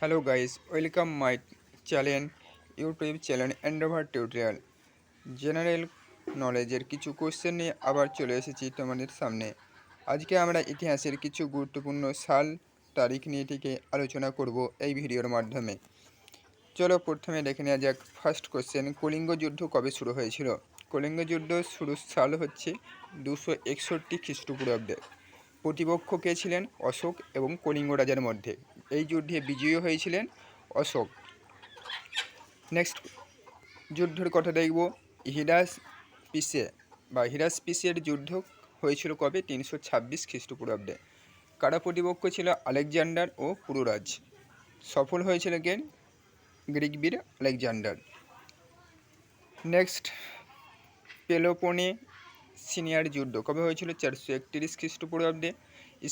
Hello guys welcome my channel YouTube channel Andover tutorial general নলেজের কিছু question নিয়ে আবার চলে এসেছি তোমাদের সামনে। আজকে আমরা ইতিহাসের কিছু গুরুত্বপূর্ণ সাল, তারিখ নিয়ে থেকে আলোচনা করব এই ভিডিওর মাধ্যমে। চলো প্রথমে দেখে নেওয়া যাক ফার্স্ট কোশ্চেন কলিঙ্গ যুদ্ধ কবে শুরু হয়েছিল? কলিঙ্গ যুদ্ধ শুরুর সাল হচ্ছে দুশো একষট্টি খ্রিস্টপূর্বাব্দে। প্রতিপক্ষ কে ছিলেন? অশোক এবং কলিঙ্গ রাজার মধ্যে। এই যুদ্ধে বিজয়ী হয়েছিলেন অশোক। নেক্সট যুদ্ধের কথা দেখব। হিরাস পিসে বা হিরাস পিসের যুদ্ধ হয়েছিল কবে? তিনশো ছাব্বিশ খ্রিস্টপূর্বাব্দে। কারা প্রতিপক্ষ ছিল? আলেকজান্ডার ও পুরুরাজ। সফল হয়েছিল গেন গ্রিক বীর আলেকজান্ডার। নেক্সট পেলোপনে সিনিয়র যুদ্ধ। কবে হয়েছিল? চারশো একত্রিশ খ্রিস্টপূর্বাব্দে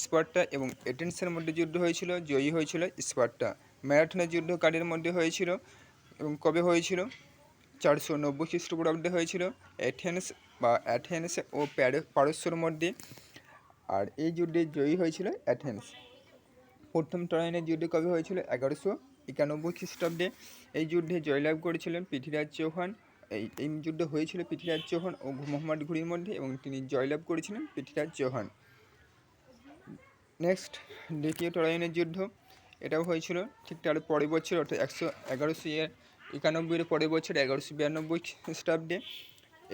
স্পার্টা এবং এটেন্সের মধ্যে যুদ্ধ হয়েছিল, জয়ী হয়েছিল স্পার্টা। ম্যারাথনের যুদ্ধ কারের মধ্যে হয়েছিল এবং কবে হয়েছিল? চারশো নব্বই খ্রিস্টপূর্বাব্দে হয়েছিল অ্যাথেন্স বা অ্যাথেন্স ও পারস্যর মধ্যে। আর এই যুদ্ধে জয়ী হয়েছিল অ্যাথেন্স প্রথম ট্রয়নের যুদ্ধ কবে হয়েছিল? এগারোশো একানব্বই খ্রিস্টাব্দে এই যুদ্ধে জয়লাভ করেছিলেন পৃথ্বীরাজ চৌহান। এই এই যুদ্ধ হয়েছিল পৃথ্বীরাজ চৌহান ও মোহাম্মদ ঘুরির মধ্যে এবং তিনি জয়লাভ করেছিলেন পৃথ্বীরাজ চৌহান। নেক্সট দ্বিতীয় টরাইনের যুদ্ধ। এটাও হয়েছিল ঠিক তার পরের বছর, অর্থাৎ একশো এগারোশো একানব্বইয়ের পরের বছর, এগারোশো বিরানব্বই খ্রিস্টাব্দে।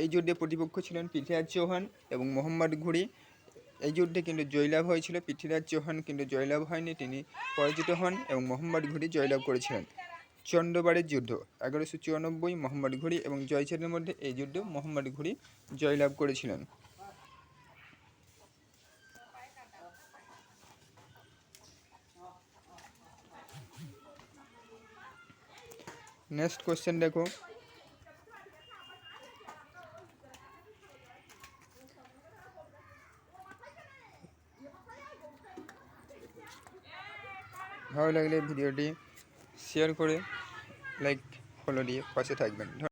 এই যুদ্ধে প্রতিপক্ষ ছিলেন পৃথ্বীরাজ চৌহান এবং মোহাম্মদ ঘুরি এই যুদ্ধে কিন্তু জয়লাভ হয়েছিল, পৃথ্বীরাজ চৌহান কিন্তু জয়লাভ হয়নি, তিনি পরাজিত হন এবং মোহাম্মদ ঘুরি জয়লাভ করেছিলেন। চন্দ্রবাড়ির যুদ্ধ। এগারোশো চুরানব্বই মোহাম্মদ ঘুরি এবং জয়চাঁদের মধ্যে এই যুদ্ধে মোহাম্মদ ঘুরি জয়লাভ করেছিলেন। নেক্সট কোশ্চেন দেখো। ভালো লাগলে ভিডিওটি শেয়ার করে লাইক ফলো দিয়ে পাশে থাকবেন।